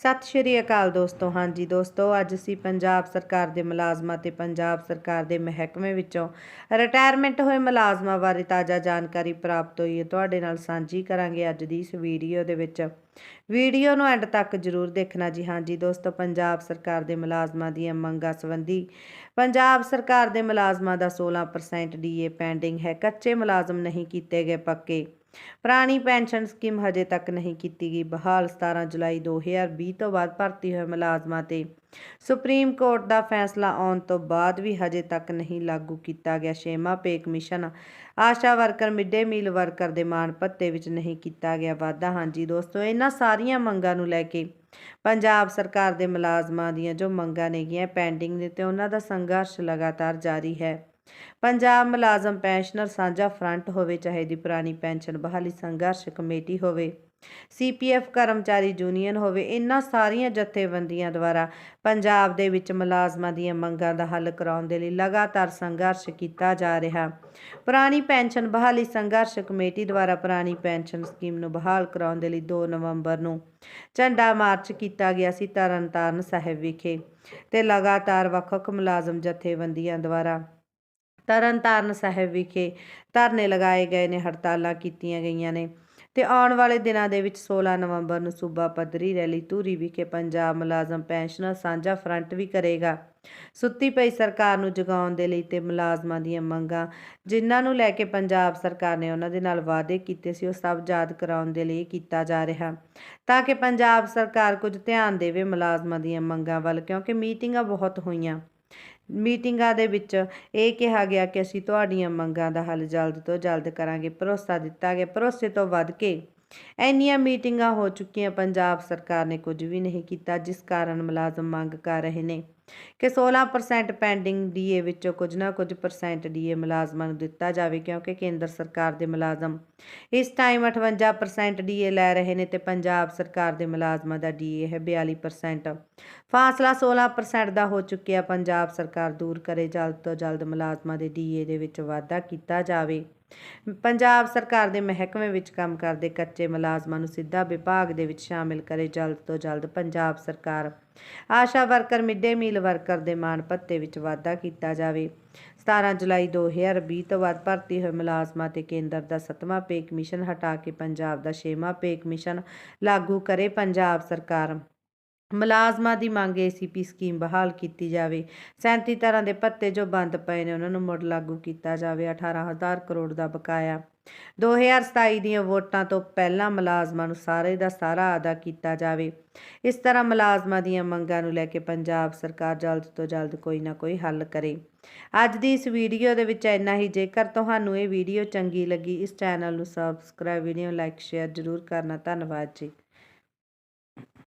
ਸਤਿ ਸ਼੍ਰੀ ਅਕਾਲ ਦੋਸਤੋ। ਹਾਂਜੀ ਦੋਸਤੋ, ਅੱਜ ਅਸੀਂ ਪੰਜਾਬ ਸਰਕਾਰ ਦੇ ਮੁਲਾਜ਼ਮਾਂ ਤੇ ਪੰਜਾਬ ਸਰਕਾਰ ਦੇ ਮਹਿਕਮੇ ਵਿੱਚੋਂ ਰਿਟਾਇਰਮੈਂਟ ਹੋਏ ਮੁਲਾਜ਼ਮਾਂ ਬਾਰੇ ਤਾਜ਼ਾ ਜਾਣਕਾਰੀ ਪ੍ਰਾਪਤ ਹੋਈ ਹੈ। ਤੁਹਾਡੇ ਨਾਲ ਸਾਂਝੀ ਕਰਾਂਗੇ ਅੱਜ ਦੀ ਇਸ ਵੀਡੀਓ ਦੇ ਵਿੱਚ। ਵੀਡੀਓ ਨੂੰ ਐਂਡ ਤੱਕ ਜਰੂਰ ਦੇਖਣਾ ਜੀ। ਹਾਂਜੀ ਦੋਸਤੋ, ਪੰਜਾਬ ਸਰਕਾਰ ਦੇ ਮੁਲਾਜ਼ਮਾਂ ਦੀਆਂ ਮੰਗਾਂ ਸੰਬੰਧੀ ਪੰਜਾਬ ਸਰਕਾਰ ਦੇ ਮੁਲਾਜ਼ਮਾਂ ਦਾ 16% ਡੀਏ ਪੈਂਡਿੰਗ ਹੈ। ਕੱਚੇ ਮੁਲਾਜ਼ਮ ਨਹੀਂ ਕੀਤੇ ਗਏ ਪੱਕੇ। ਪੁਰਾਣੀ ਪੈਨਸ਼ਨ ਸਕੀਮ ਹਜੇ ਤੱਕ ਨਹੀਂ ਕੀਤੀ ਗਈ। ਬਹਾਲ 17 ਜੁਲਾਈ 2020 ਤੋਂ ਬਾਅਦ ਭਰਤੀ ਹੋਏ ਮੁਲਾਜ਼ਮਾਂ ਤੇ ਸੁਪਰੀਮ ਕੋਰਟ ਦਾ ਫੈਸਲਾ ਆਉਣ ਤੋਂ ਬਾਅਦ ਵੀ ਹਜੇ ਤੱਕ ਨਹੀਂ ਲਾਗੂ ਕੀਤਾ ਗਿਆ। ਛੇਵਾਂ pay commission ASHA worker, midday meal worker ਦੇ ਮਾਣ ਭੱਤੇ ਵਿੱਚ ਨਹੀਂ ਕੀਤਾ ਗਿਆ ਵਾਅਦਾ ਹਾਂਜੀ ਦੋਸਤੋ, ਇਹਨਾਂ ਸਾਰੀਆਂ ਮੰਗਾਂ ਨੂੰ ਲੈ ਕੇ। ਪੰਜਾਬ ਸਰਕਾਰ ਦੇ ਮੁਲਾਜ਼ਮਾਂ ਦੀਆਂ ਜੋ ਮੰਗਾਂ ਨੇਗੀਆਂ ਪੈਂਡਿੰਗ ਨੇ ਤੇ ਉਹਨਾਂ ਦਾ ਸੰਘਰਸ਼ ਲਗਾਤਾਰ ਜਾਰੀ ਹੈ। ਪੰਜਾਬ ਮੁਲਾਜ਼ਮ ਪੈਨਸ਼ਨਰ ਸਾਂਝਾ ਫਰੰਟ ਹੋਵੇ, ਚਾਹੇ ਦੀ ਪੁਰਾਣੀ ਪੈਨਸ਼ਨ ਬਹਾਲੀ ਸੰਘਰਸ਼ ਕਮੇਟੀ ਹੋਵੇ। ਸੀਪੀਐਫ ਕਰਮਚਾਰੀ ਯੂਨੀਅਨ ਹੋਵੇ, ਇਹਨਾਂ ਸਾਰੀਆਂ ਜਥੇਬੰਦੀਆਂ ਦੁਆਰਾ ਪੰਜਾਬ ਦੇ ਵਿੱਚ ਮੁਲਾਜ਼ਮਾਂ ਦੀਆਂ ਮੰਗਾਂ ਦਾ ਹੱਲ ਕਰਾਉਣ ਦੇ ਲਈ ਲਗਾਤਾਰ ਸੰਘਰਸ਼ ਕੀਤਾ ਜਾ ਰਿਹਾ। ਪੁਰਾਣੀ ਪੈਨਸ਼ਨ ਬਹਾਲੀ ਸੰਘਰਸ਼ ਕਮੇਟੀ ਦੁਆਰਾ ਪੁਰਾਣੀ ਪੈਨਸ਼ਨ ਸਕੀਮ ਨੂੰ ਬਹਾਲ ਕਰਾਉਣ ਦੇ ਲਈ 2 ਨਵੰਬਰ ਨੂੰ ਝੰਡਾ ਮਾਰਚ ਕੀਤਾ ਗਿਆ ਸੀ ਤਰਨਤਾਰਨ ਸਾਹਿਬ ਵਿਖੇ ਤੇ ਲਗਾਤਾਰ ਵੱਖ-ਵੱਖ ਮੁਲਾਜ਼ਮ ਜਥੇਬੰਦੀਆਂ ਦੁਆਰਾ ਤਰਨਤਾਰਨ ਸਾਹਿਬ ਵਿਖੇ ਧਰਨੇ ਲਗਾਏ ਗਏ ਨੇ, ਹੜਤਾਲਾਂ ਕੀਤੀਆਂ ਗਈਆਂ ਨੇ। ਤੇ ਆਉਣ ਵਾਲੇ ਦਿਨਾਂ ਦੇ ਵਿੱਚ 16 ਨਵੰਬਰ ਨੂੰ ਸੂਬਾ ਪੱਧਰੀ ਰੈਲੀ ਧੂਰੀ ਵਿਖੇ ਪੰਜਾਬ ਮੁਲਾਜ਼ਮ ਪੈਨਸ਼ਨਰ ਸਾਂਝਾ ਫਰੰਟ ਵੀ ਕਰੇਗਾ। ਸੁੱਤੀ ਪਈ ਸਰਕਾਰ ਨੂੰ ਜਗਾਉਣ ਦੇ ਲਈ ਤੇ ਮੁਲਾਜ਼ਮਾਂ ਦੀਆਂ ਮੰਗਾਂ ਜਿਨ੍ਹਾਂ ਨੂੰ ਲੈ ਕੇ ਪੰਜਾਬ ਸਰਕਾਰ ਨੇ ਉਹਨਾਂ ਦੇ ਨਾਲ ਵਾਅਦੇ ਕੀਤੇ ਸੀ, ਉਹ ਸਭ ਯਾਦ ਕਰਾਉਣ ਦੇ ਲਈ ਕੀਤਾ ਜਾ ਰਿਹਾ। ਤਾਂ ਕਿ ਪੰਜਾਬ ਸਰਕਾਰ ਕੁਝ ਧਿਆਨ ਦੇਵੇ ਮੁਲਾਜ਼ਮਾਂ ਦੀਆਂ ਮੰਗਾਂ ਵੱਲ, ਕਿਉਂਕਿ ਮੀਟਿੰਗਾਂ ਬਹੁਤ ਹੋਈਆਂ। ਮੀਟਿੰਗਾਂ ਦੇ ਵਿੱਚ ਇਹ ਕਿਹਾ ਗਿਆ ਕਿ ਅਸੀਂ ਤੁਹਾਡੀਆਂ ਮੰਗਾਂ ਦਾ ਹੱਲ ਜਲਦ ਤੋਂ ਜਲਦ ਕਰਾਂਗੇ, ਭਰੋਸਾ ਦਿੱਤਾ ਗਿਆ। ਭਰੋਸੇ ਤੋਂ ਵੱਧ ਕੇ ਇੰਨੀਆਂ ਮੀਟਿੰਗਾਂ ਹੋ ਚੁੱਕੀਆਂ, ਪੰਜਾਬ ਸਰਕਾਰ ਨੇ ਕੁਝ ਵੀ ਨਹੀਂ ਕੀਤਾ, ਜਿਸ ਕਾਰਨ ਮੁਲਾਜ਼ਮ ਮੰਗ ਕਰ ਰਹੇ ਨੇ। ਕਿ 16% ਪੈਂਡਿੰਗ ਡੀਏ ਵਿੱਚੋਂ ਕੁਝ ਨਾ ਕੁਝ ਪਰਸੈਂਟ ਡੀਏ ਮੁਲਾਜ਼ਮਾਂ ਨੂੰ ਦਿੱਤਾ ਜਾਵੇ, ਕਿਉਂਕਿ ਕੇਂਦਰ ਸਰਕਾਰ ਦੇ ਮੁਲਾਜ਼ਮ ਇਸ ਟਾਈਮ 58% ਡੀਏ ਲੈ ਰਹੇ ਨੇ ਤੇ ਪੰਜਾਬ ਸਰਕਾਰ ਦੇ ਮੁਲਾਜ਼ਮਾਂ ਦਾ ਡੀਏ ਹੈ 42% ਫਾਸਲਾ 16% ਦਾ ਹੋ ਚੁੱਕਿਆ, ਪੰਜਾਬ ਸਰਕਾਰ ਦੂਰ ਕਰੇ, ਜਲਦ ਤੋਂ ਜਲਦ ਮੁਲਾਜ਼ਮਾਂ ਦੇ ਡੀਏ ਦੇ ਵਿੱਚ ਵਾਧਾ ਕੀਤਾ ਜਾਵੇ। ਪੰਜਾਬ ਸਰਕਾਰ ਦੇ ਮਹਿਕਮੇ ਵਿੱਚ ਕੰਮ ਕਰਦੇ ਕੱਚੇ ਮੁਲਾਜ਼ਮਾਂ ਨੂੰ ਸਿੱਧਾ ਵਿਭਾਗ ਦੇ ਵਿੱਚ ਸ਼ਾਮਿਲ ਕਰੇ ਜਲਦ ਤੋਂ ਜਲਦ ਪੰਜਾਬ ਸਰਕਾਰ। ASHA worker midday meal worker ਦੇ ਮਾਣ ਭੱਤੇ ਵਿੱਚ ਵਾਧਾ ਕੀਤਾ ਜਾਵੇ। 17 ਜੁਲਾਈ 2020 ਤੋਂ ਬਾਅਦ ਭਰਤੀ ਹੋਏ ਮੁਲਾਜ਼ਮਾਂ ਤੇ ਕੇਂਦਰ ਦਾ 7ਵਾਂ ਪੇ ਕਮਿਸ਼ਨ ਹਟਾ ਕੇ ਪੰਜਾਬ ਦਾ 6ਵਾਂ ਪੇ ਕਮਿਸ਼ਨ ਲਾਗੂ ਕਰੇ ਪੰਜਾਬ ਸਰਕਾਰ। ਮੁਲਾਜ਼ਮਾਂ ਦੀ ਮੰਗ ਏਸੀਪੀ ਸਕੀਮ ਬਹਾਲ ਕੀਤੀ ਜਾਵੇ। 37 ਤਰ੍ਹਾਂ ਦੇ ਭੱਤੇ ਜੋ ਬੰਦ ਪਏ ਨੇ, ਉਹਨਾਂ ਨੂੰ ਮੁੜ ਲਾਗੂ ਕੀਤਾ ਜਾਵੇ 18000 ਕਰੋੜ ਦਾ ਬਕਾਇਆ। 2027 ਦੀਆਂ ਵੋਟਾਂ ਤੋਂ ਪਹਿਲਾਂ ਮੁਲਾਜ਼ਮਾਂ ਨੂੰ ਸਾਰੇ ਦਾ ਸਾਰਾ ਅਦਾ ਕੀਤਾ ਜਾਵੇ। ਇਸ ਤਰ੍ਹਾਂ ਮੁਲਾਜ਼ਮਾਂ ਦੀਆਂ ਮੰਗਾਂ ਨੂੰ ਲੈ ਕੇ ਪੰਜਾਬ ਸਰਕਾਰ ਜਲਦ ਤੋਂ ਜਲਦ ਕੋਈ ਨਾ ਕੋਈ ਹੱਲ ਕਰੇ। ਅੱਜ ਦੀ ਇਸ ਵੀਡੀਓ ਦੇ ਵਿੱਚ ਇੰਨਾ ਹੀ। ਜੇਕਰ ਤੁਹਾਨੂੰ ਇਹ ਵੀਡੀਓ ਚੰਗੀ ਲੱਗੀ, ਇਸ ਚੈਨਲ ਨੂੰ ਸਬਸਕ੍ਰਾਈਬ ਵੀਡੀਓ ਲਾਈਕ ਸ਼ੇਅਰ ਜ਼ਰੂਰ ਕਰਨਾ। ਧੰਨਵਾਦ ਜੀ।